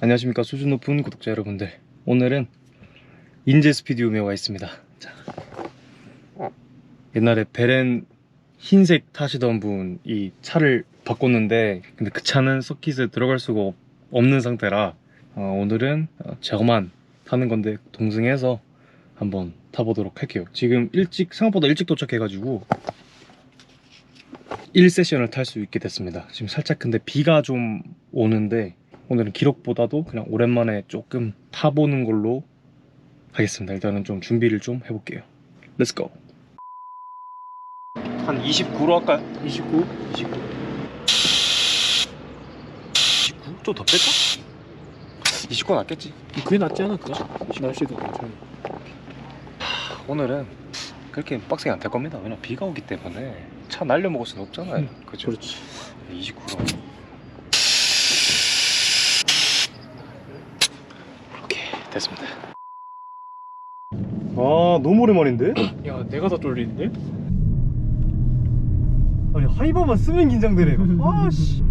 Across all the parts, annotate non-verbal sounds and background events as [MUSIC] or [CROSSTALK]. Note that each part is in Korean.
안녕하십니까. 수준 높은 구독자 여러분들. 오늘은 인제 스피디움에 와 있습니다. 자. 옛날에 베렌 흰색 타시던 분이 차를 바꿨는데 근데 그 차는 서킷에 들어갈 수가 없- 없는 상태라 어, 오늘은 어, 저만 타는 건데 동승해서 한번 타보도록 할게요. 지금 일찍 생각보다 일찍 도착해가지고 1세션을 탈 수 있게 됐습니다. 지금 살짝 근데 비가 좀 오는데 오늘은 기록보다도 그냥 오랜만에 조금 타보는 걸로 하겠습니다. 일단은 좀 준비를 좀 해볼게요. Let's go. 한 29로 할까요? 29? 29. 29? 좀 더 뺄까? 29 낫겠지. 그게 낫지 않을까? 날씨도 괜찮아. 오늘은 그렇게 빡세게 안 탈 겁니다. 왜냐 비가 오기 때문에 차 날려 먹을 수는 없잖아요. 응, 그죠? 그렇지. 29로. 오케이 됐습니다. 아 너무 오랜만인데? [CLEARS THROAT] 야, 내가 더 쫄리는데? 아니 하이버만 쓰면 긴장되네. 아씨.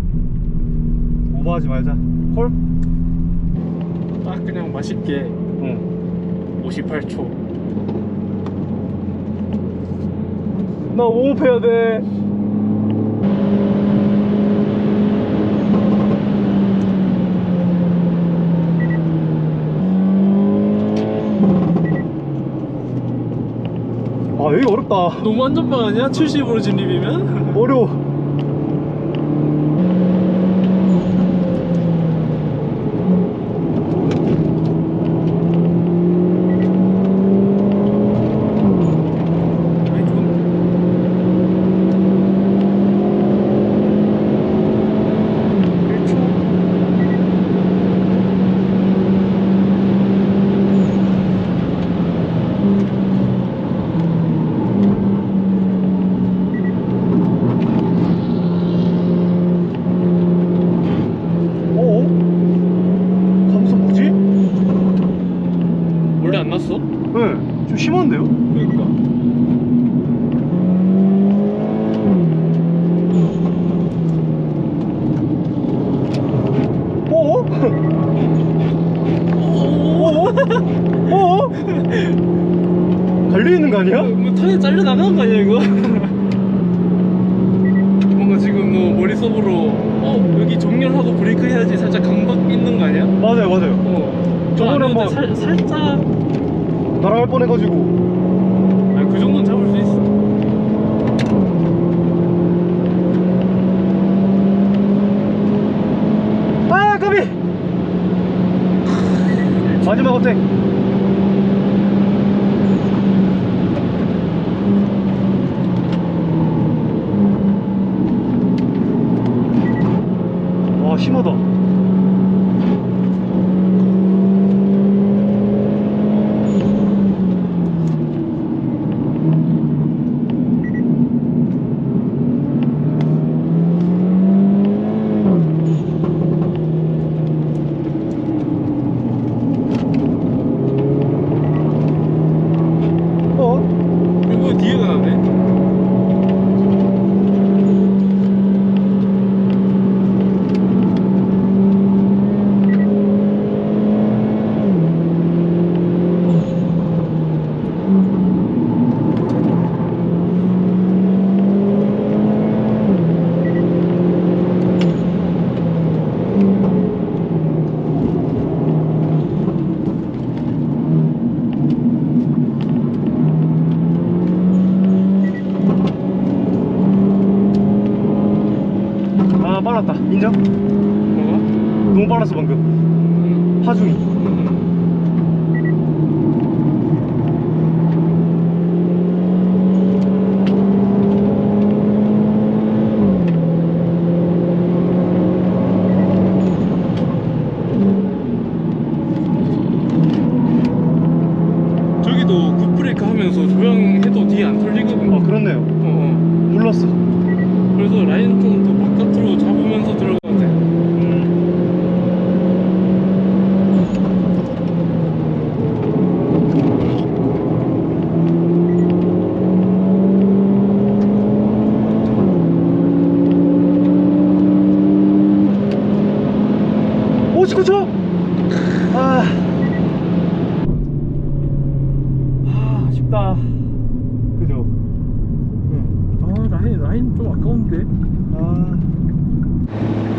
오버하지 말자. 콜? 딱 그냥 맛있게 응. 58초. 나 오업해야 돼. 여기 어렵다. 너무 안전방 아니야? 70으로 진입이면? 어려워. 아니, 좀. 어? 감소 뭐지? 원래 안 났어? 네, 좀 심한데요? 그러니까. 어? 어? 어? 달려있는 거 아니야? 뭐 턴에 잘려 나가는 거 아니야 이거? 뭔가 지금 너 머릿속으로 어 여기 정렬하고 브레이크 해야지 살짝 감각 있는 거 아니야? 맞아요, 맞아요. 어. 저번에 아, 근데 뭐- 살, 살짝 날아갈 뻔해가지고. 아니 그 정도는 잡을 수 있어. 아, 까비! 마지막 어택. 와, 심하다. 어? 이거 뒤에가 나네. 아, 빨랐다. 인정? 뭐가? 너무 빨랐어, 방금. 하중이. 저기도 굿브레이크 하면서 조향해도 뒤에 안 털리거든. 아, 그렇네요. 어, 어. 몰랐어. 그래서 라인 좀 더 바깥으로 잡으면서 들어가도 돼. 음. 아, 아 아쉽다. 그죠? 아 라인 라인 좀 아까운데 아,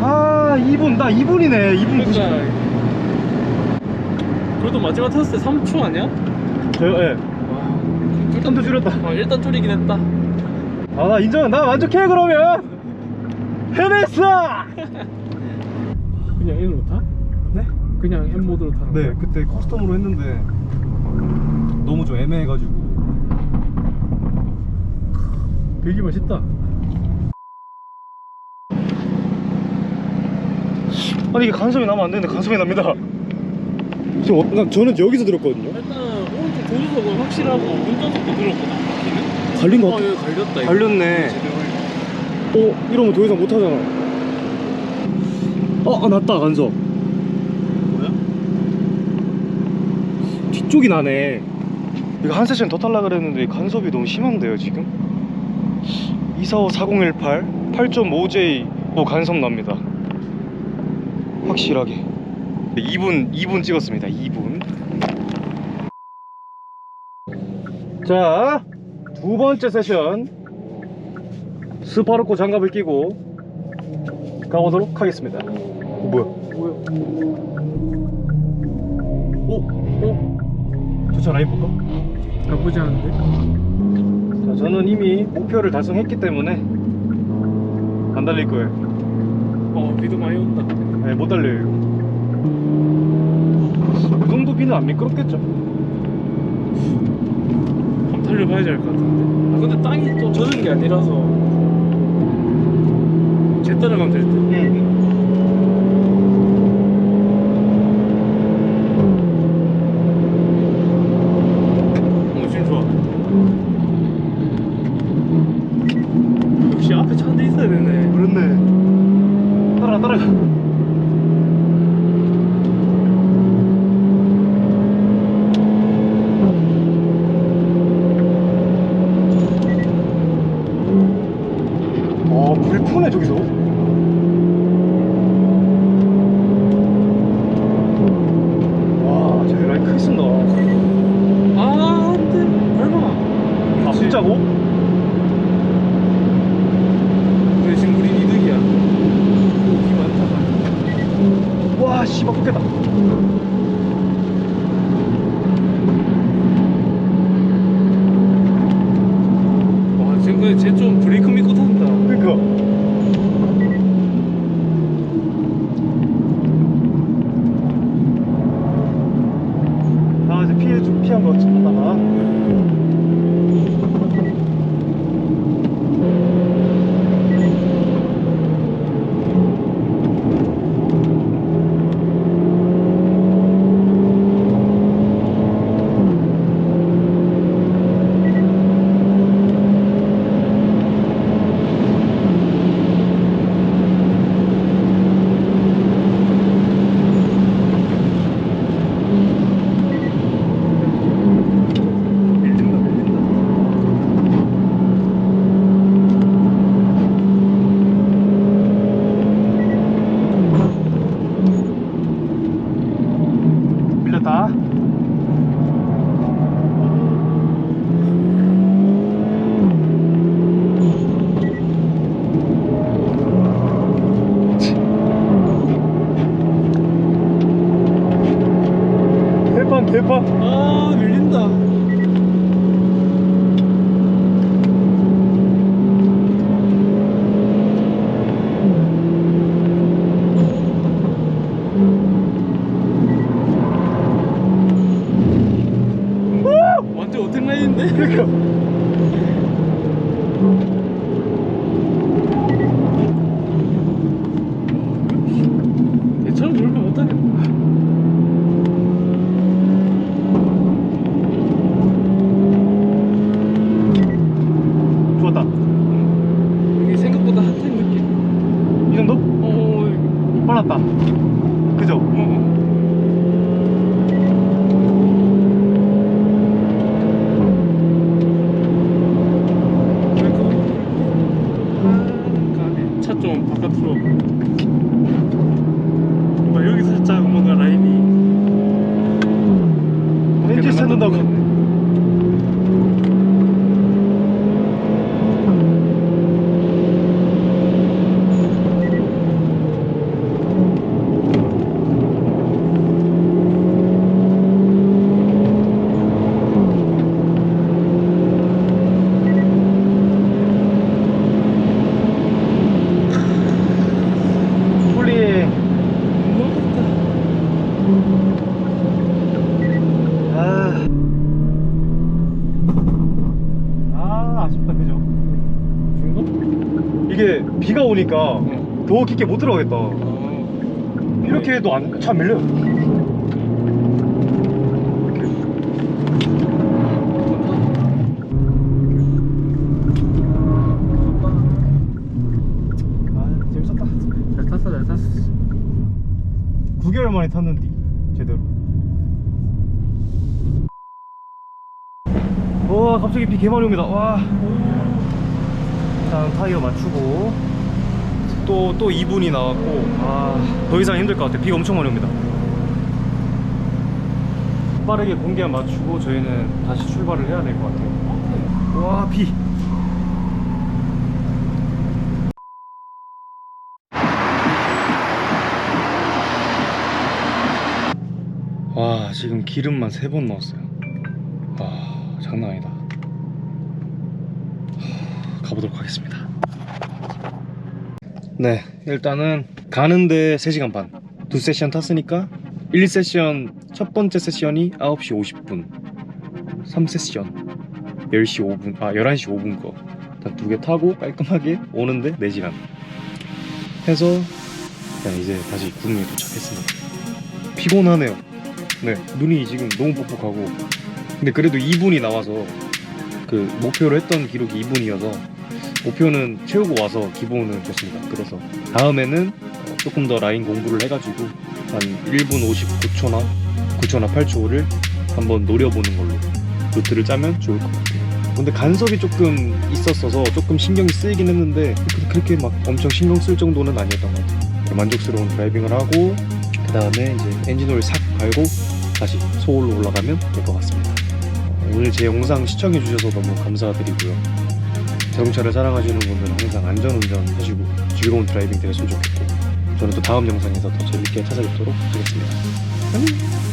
아 2분 나 2분이네 2분 90. 그러니까 그래도 마지막 탔을 때 3초 아니야? 저요 예. 와 일단 더 줄였다. 어, 일단 줄이긴 했다 아 나 인정 나 만족해 그러면. 해냈어. [LAUGHS] 그냥 N으로 타? 네? 그냥 M 모드로 타는 네 거야? 그때 커스텀으로 했는데 너무 좀 애매해가지고. 되게 맛있다 아니 이게 간섭이 나면 안 되는데 간섭이 납니다. 저, 어, 나, 저는 여기서 들었거든요. 일단 오른쪽 조수석은 확실하고 운전석도 들었거든 바퀴는 갈린 것어 같아. 여기 갈렸다 이거 갈렸네. 제대로 갈렸다. 어 이러면 더 이상 못 하잖아. 어, 아, 났다 간섭. 뭐야? 뒤쪽이 나네. 이거 한 세션 더 탈라 그랬는데 간섭이 너무 심한데요 지금? 245 4018 8.5J 뭐 간섭 납니다. 확실하게. 2분 2분 찍었습니다. 2분. 자, 두 번째 세션 스파르코 장갑을 끼고 가보도록 하겠습니다. 어, 뭐야? 뭐야? 어? 어? 주차 라인 볼까? 나쁘지 않은데? 자, 저는 이미 목표를 달성했기 때문에 안 달릴 거예요. 어 비도 많이 온다 네, 못 달려요. 이 정도 비는 안 미끄럽겠죠? 한번 달려봐야지 알 것 같은데. 아 근데 땅이 또 젖은 게 아니라서. 제 따라가면 될듯 응. 어 지금 좋아 역시 앞에 차 한 대 있어야 되네 그렇네. 따라가, 따라가. 아, 불 푸네, 저기서. 와, 저 라인 크게 쓴다. 아 안돼 밟아 아, 진짜고? 근데 지금 우린 이득이야 꺾겠다. 와 지금 근데 쟤좀 브레이크 믿고 탄다 그니까. 아, 이제 피해 좀 피한 거 찾다가. 밀린다, 밀린다. 밀렸다. 개판 아 밀린다. 완전 어택 라인인데? 그러니까 얘처럼 저렇게 못하겠다 좋았다 이게 생각보다 핫한 느낌 이 정도? 어, 빨랐다 그죠? 어, 어. 차좀 바깥으로 막 여기서 살짝 한번 한다고. 폴리 아. 아, 아쉽다, 그죠? 중간? 이게 비가 오니까 어. 더 깊게 못 들어가겠다. 아, 이렇게 해도 안, 차 밀려요. 아, 재밌었다. 잘 탔어 잘 탔어 9개월 만에 탔는데, 제대로. 와, 갑자기 비 개 많이 옵니다. 와. 일단 타이어 맞추고 또 또 2분이 나왔고 아, 더 이상 힘들 것 같아. 비가 엄청 많이 옵니다. 빠르게 공기압 맞추고 저희는 다시 출발을 해야 될 것 같아요. 와, 비. 와, 지금 기름만 세 번 넣었어요. 와, 장난 아니다. 하, 가보도록 하겠습니다. 네, 일단은 가는데 3시간 반. 두 세션 탔으니까 1세션 첫 번째 세션이 9시 50분. 3세션 10시 5분, 아 11시 5분 거. 두개 타고 깔끔하게 오는데 4시간. 해서 그냥 이제 다시 구릉에 도착했습니다. 피곤하네요. 네, 눈이 지금 너무 뻑뻑하고. 근데 그래도 2분이 나와서 그 목표로 했던 기록이 2분이어서 목표는 채우고 와서 기본은 됐습니다. 그래서 다음에는 어, 조금 더 라인 공부를 해가지고 한 1분 59초나 9초나 8초를 한번 노려보는 걸로 루트를 짜면 좋을 것 같아요. 근데 간섭이 조금 있었어서 조금 신경이 쓰이긴 했는데 그- 그렇게 막 엄청 신경 쓸 정도는 아니었던 것 같아요. 만족스러운 드라이빙을 하고 그 다음에 이제 엔진오일 싹 갈고 다시 서울로 올라가면 될 것 같습니다. 어, 오늘 제 영상 시청해 주셔서 너무 감사드리고요. 자동차를 사랑하시는 분들은 항상 안전운전 하시고 즐거운 드라이빙 되셨으면 좋겠고 저는 또 다음 영상에서 더 재밌게 찾아뵙도록 하겠습니다. 안녕!